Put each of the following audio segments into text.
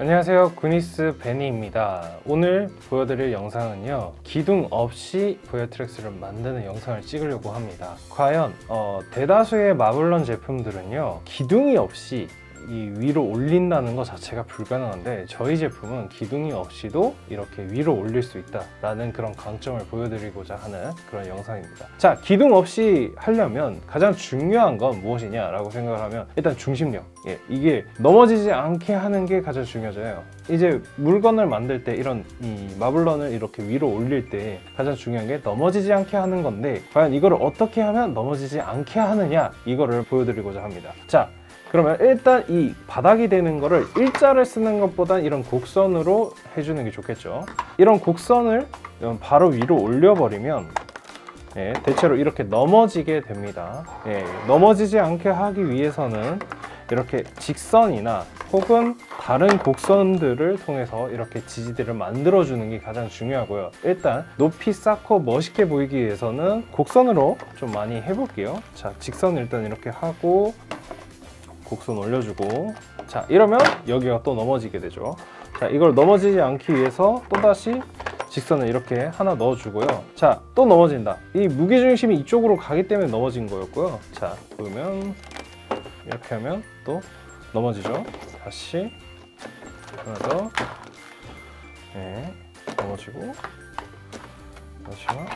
안녕하세요. 구니스 베니입니다. 오늘 보여드릴 영상은요 기둥 없이 보여트렉스를 만드는 영상을 찍으려고 합니다. 과연 어, 대다수의 마블런 제품들은요 기둥이 없이 이 위로 올린다는 것 자체가 불가능한데 저희 제품은 기둥이 없이도 이렇게 위로 올릴 수 있다라는 그런 강점을 보여드리고자 하는 그런 영상입니다. 자, 기둥 없이 하려면 가장 중요한 건 무엇이냐라고 생각을 하면 일단 중심력. 예, 이게 넘어지지 않게 하는 게 가장 중요해요. 이제 물건을 만들 때 이런 이 마블런을 이렇게 위로 올릴 때 가장 중요한 게 넘어지지 않게 하는 건데 과연 이거를 어떻게 하면 넘어지지 않게 하느냐 이거를 보여드리고자 합니다. 자, 그러면 일단 이 바닥이 되는 거를 일자를 쓰는 것보단 이런 곡선으로 해주는 게 좋겠죠. 이런 곡선을 바로 위로 올려버리면 예, 대체로 이렇게 넘어지게 됩니다. 예, 넘어지지 않게 하기 위해서는 이렇게 직선이나 혹은 다른 곡선들을 통해서 이렇게 지지대를 만들어 주는 게 가장 중요하고요. 일단 높이 쌓고 멋있게 보이기 위해서는 곡선으로 좀 많이 해볼게요. 자, 직선 일단 이렇게 하고 곡선 올려주고. 자 이러면 여기가 또 넘어지게 되죠. 자 이걸 넘어지지 않기 위해서 또다시 직선을 이렇게 하나 넣어주고요. 자 또 넘어진다. 이 무게중심이 이쪽으로 가기 때문에 넘어진 거였고요. 자 그러면 이렇게 하면 또 넘어지죠. 다시 하나 더. 네, 넘어지고. 마지막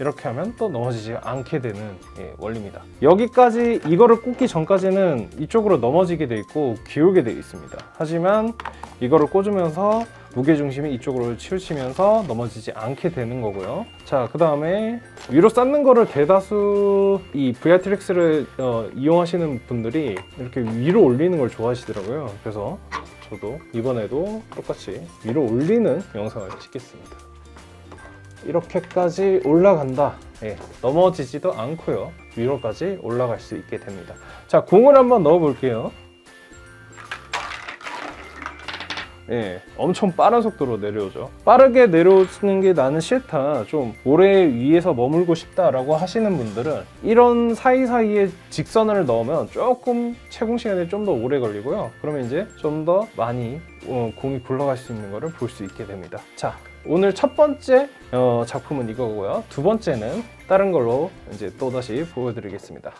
이렇게 하면 또 넘어지지 않게 되는 예, 원리입니다. 여기까지 이거를 꽂기 전까지는 이쪽으로 넘어지게 돼 있고 기울게 돼 있습니다. 하지만 이거를 꽂으면서 무게 중심이 이쪽으로 치우치면서 넘어지지 않게 되는 거고요. 자, 그 다음에 위로 쌓는 거를 대다수 이 VRTX를 어, 이용하시는 분들이 이렇게 위로 올리는 걸 좋아하시더라고요. 그래서 저도 이번에도 똑같이 위로 올리는 영상을 찍겠습니다. 이렇게까지 올라간다. 예, 넘어지지도 않고요. 위로까지 올라갈 수 있게 됩니다. 자, 공을 한번 넣어 볼게요. 예, 엄청 빠른 속도로 내려오죠. 빠르게 내려오는 게 나는 싫다. 좀 오래 위에서 머물고 싶다라고 하시는 분들은 이런 사이사이에 직선을 넣으면 조금 채공 시간이 좀 더 오래 걸리고요. 그러면 이제 좀 더 많이 어, 공이 굴러갈 수 있는 것을 볼 수 있게 됩니다. 자, 오늘 첫 번째 어, 작품은 이거고요. 두 번째는 다른 걸로 이제 또 다시 보여드리겠습니다.